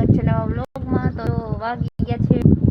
સ્વાગત છે નવા તો વાગી ગયા છે.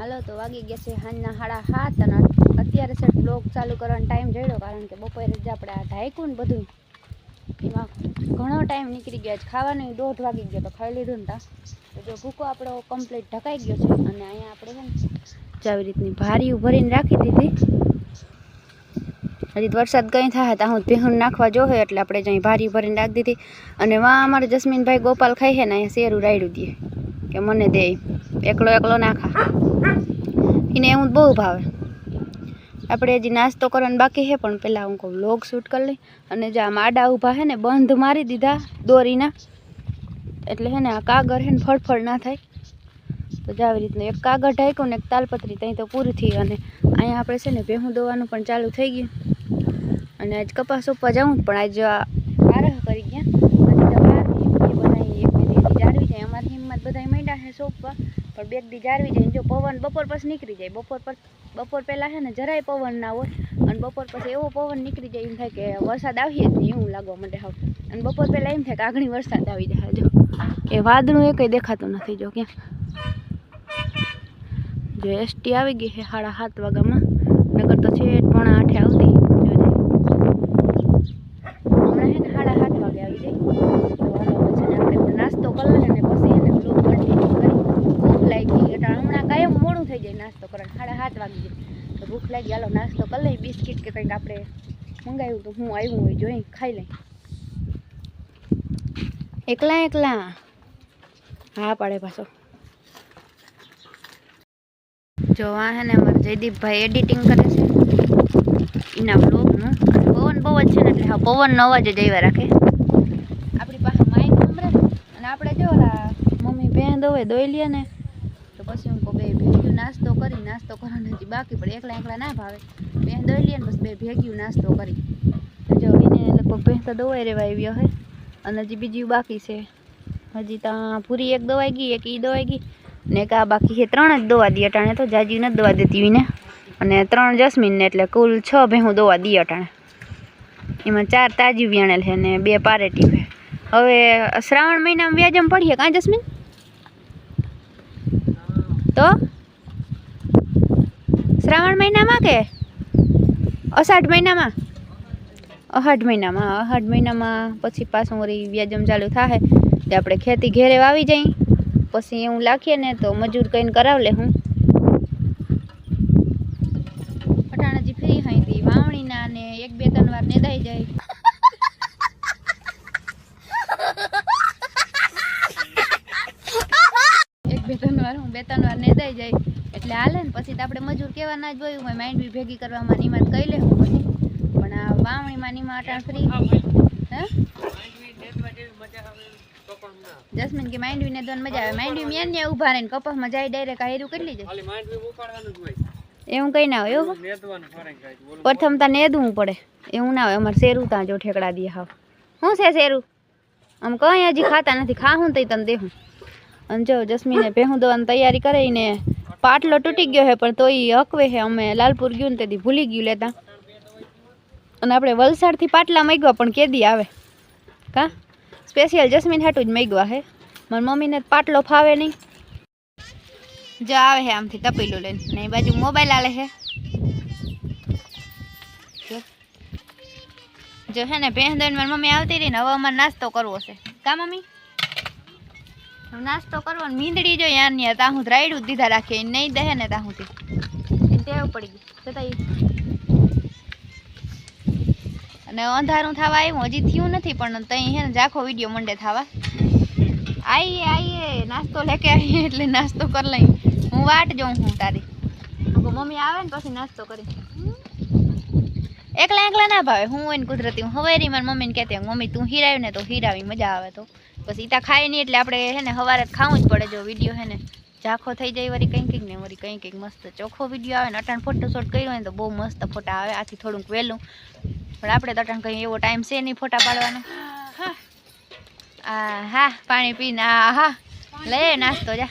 હાલો, તો વાગી ગયા છે સાંજના સાડા સાત અને અત્યારે છે બ્લોગ ચાલુ કરવાનો ટાઈમ જોયો કારણ કે બપોરે જ આપણે આ ઢાંકું ને બધું. એમાં ઘણો ટાઈમ નીકળી ગયો. છે ખાવાનું દોઢ વાગી ગયો તો ખાઈ લીધું ને તા. જો ભૂકો આપણો કમ્પ્લીટ ઢકાઈ ગયો છે અને અહીંયા આપણે છે ને આવી રીતની ભારી ભરીને રાખી દીધી. હજી વરસાદ કંઈ થાય તો હું ભેહું નાખવા જોહે એટલે આપણે જઈ ભારી ભરીને રાખી દીધી. અને વાં અમારે જસ્મીનભાઈ ગોપાલ ખાઈ છે ને અહીંયા શેરું રાયડું દે. કે મને દે. એકલો એકલો નાખા એને એવું બહુ ભાવે. આપણે હજી નાસ્તો કરવાનો બાકી છે, પણ પહેલાં હું કહું લોગ શૂટ કરી લઈ. અને જે આ આડા ઊભા છે ને, બંધ મારી દીધા દોરીના. એટલે છે ને, આ કાગળ છે ને, ફળફળ ના થાય. તો જ આવી રીતનું એક કાગળ ઢાંક્યું ને, એક તાલપત્રી ત્યાં તો પૂરી થઈ. અને અહીંયા આપણે છે ને, ભેહું દોવાનું પણ ચાલુ થઈ ગયું. અને આજ કપાસ ઉપર જાઉં પણ આજ આરહ કરી ગયા. એ બધા એક બે જાળવી જાય. અમારી હિંમત બધા માંડ્યા છે સોંપવા. પણ બેગ દી જાળવી જાય જો પવન બપોર પછી નીકળી જાય. બપોર પર બપોર પહેલાં છે ને જરાય પવન ના હોય અને બપોર પછી એવો પવન નીકળી જાય એમ થાય કે વરસાદ આવીએ જ નહીં એવું લાગવા માંડે હાવ. અને બપોર પહેલાં એમ થાય કે આગળ વરસાદ આવી જાય જો. એ વાદળું એ કંઈ દેખાતું નથી જો ક્યાં. જો એસટી આવી ગઈ છે સાડા સાત વાગ્યામાં. નગર તો છે પોણા આઠે આવતી જોજે હમણાં છે ને સાડા સાત વાગે આવી જાય તો હાલો પછી ને આપણે પણ નાસ્તો કરી લઈએ ને પછી એને બ્લોગ કન્ટિન્યુ કરી ભૂખ લાગી એટલે હમણાં કાયમ મોડું થઈ જાય નાસ્તો કરવાનો. સાડા સાત વાગી ગયો. તો ભૂખ લાગી. હાલો, નાસ્તો કરી લઈ બિસ્કિટ કે કંઈક આપણે મંગાવ્યું તો હું આવ્યું હોય જોઈ ખાઈ લઈ એકલા એકલા. હા, પાડે પાછો. જો, આ હે ને અમારા જયદીપભાઈ એડિટિંગ કરે છે. એના બ્લોગનું પવન બહુ જ છે ને એટલે હા, પવનનો અવાજ જ આવ્યા રાખે. આપણી પાસે માઇક સાંભળે અને આપણે જો મમ્મી બેન દોવે, દોઈ લે ને, તો પછી નાસ્તો કરી, નાસ્તો કરવાનો હજી બાકી પડે એકલા એકલા ના ભાવે. ભેં દોઈ ને બસ બે ભેગ્યું નાસ્તો કરી. જો એને લગભગ ભેં તો દોવાઈ રહેવા આવ્યો હે. અને હજી બીજી બાકી છે. હજી ત્યાં પૂરી એક દવાઈ ગઈ, એક ઈ દવાઈ ગઈ. ને એક આ બાકી છે ત્રણ જ દવા દી અટાણે. તો જાજી નથી દવા દેતી એને અને ત્રણ જસ્મીનને એટલે કુલ છ ભેહું દવા દી અટાણે. એમાં ચાર તાજી વ્યાણેલ છે ને બે પારેટી છે. હવે શ્રાવણ મહિનામાં વ્યાજમ પડીએ કાંઈ જસ્મીન? તો? શ્રાવણ મહિનામાં કે? અષાઢ મહિનામાં? અષાઢ મહિનામાં અષાઢ મહિનામાં પછી પાછું વળી વ્યાજમ ચાલુ થાય તે આપણે ખેતી ઘેરે વાવી જઈ. પછી એવું લાખીએ ને તો મજૂર કહીને કરાવ લે હું. અટાણાજી ફ્રી તી વાવણીના ને એક બે ત્રણ વાર નેદાઈ જાય એક બે ત્રણ વાર હું બે ત્રણ વાર નેદાઈ જાય એટલે હાલે ને પછી તો આપણે મજૂર કેવા ના જ હોય માઇન્ડ બી ભેગી કરવામાં નિમાત કહી લે હું પછી પણ આ વાવણીમાં નિમા અટાણ ફ્રી. હે જસ્મીન કે માંડવી ને દોન મજા આવે. માંડવી મેન ને ઊભા રહીને કપાસમાં જાય ડાયરેક્ટ હાયરું કેટલી જાય. એવું કઈ ના હોય એવું પ્રથમ તા નેદવું પડે. એવું ના હોય અમારે શેરું ત્યાં જો ઠેકડા દે હાવ. શું છે શેરું? આમ કઈ હજી ખાતા નથી. ખાહું તઈ તને દેહું. અને જો જસ્મીને ભેહું દવાની તૈયારી કરીને પાટલો તૂટી ગયો છે પણ તોય હકવે છે અમે લાલપુર ગયું ને તેથી ભૂલી ગયું લેતા. અને આપણે વલસાડથી પાટલા માગ્યા, પણ કેદી આવે? કા? સ્પેશિયલ જસ્મીન હાટું જ માગ્યા હે. મારી મમ્મીને પાટલો ફાવે નહીં. જો આવે છે આમથી તપેલું લઈને. ને એ બાજુ મોબાઈલ આલે છે જો. હે ને, ભેંસ દઈને મારી મમ્મી આવતી રહી ને હવે અમારે નાસ્તો કરવો છે. કા મમ્મી? નાસ્તો કરવો ને મીંદડી જો યારની તા હું રાયડું દીધા રાખે નહીં દહે ને તા હુંથી એને ટેવ પડી ગઈ છતાં અને અંધારું થવા આવ્યું હજી થયું નથી પણ તઈ હે ને જાખો વીડિયો મંડે થવા. આઈએ આઈએ નાસ્તો લેકે આવીએ એટલે નાસ્તો કરી લઈ. હું વાટ જોઉં હું તારી. મમ્મી આવે ને પછી નાસ્તો કરી. એકલા એકલા ના ભાવે હું એને કુદરતી હું હવેરી મારી મમ્મીને કહેતી મમ્મી તું હીરાવી ને તો હીરાવી મજા આવે તો. પછી ઈતા ખાય નહીં એટલે આપણે હે ને સવારે જ ખાવું જ પડે જો વીડિયો હે ને. ઝાખો થઈ જાય વળી કંઈ કંઈક ને વળી કંઈ કંઈક મસ્ત ચોખ્ખો વીડિયો આવે ને અટાણ ફોટો શૂટ કર્યો હોય તો બહુ મસ્ત ફોટા આવે આથી થોડુંક વહેલું. પણ આપણે તો અટાણ કંઈ એવો ટાઈમ છે નહીં ફોટા પાડવાનો. હા હા પાણી પીને આ હા લે નાસ્તો જા.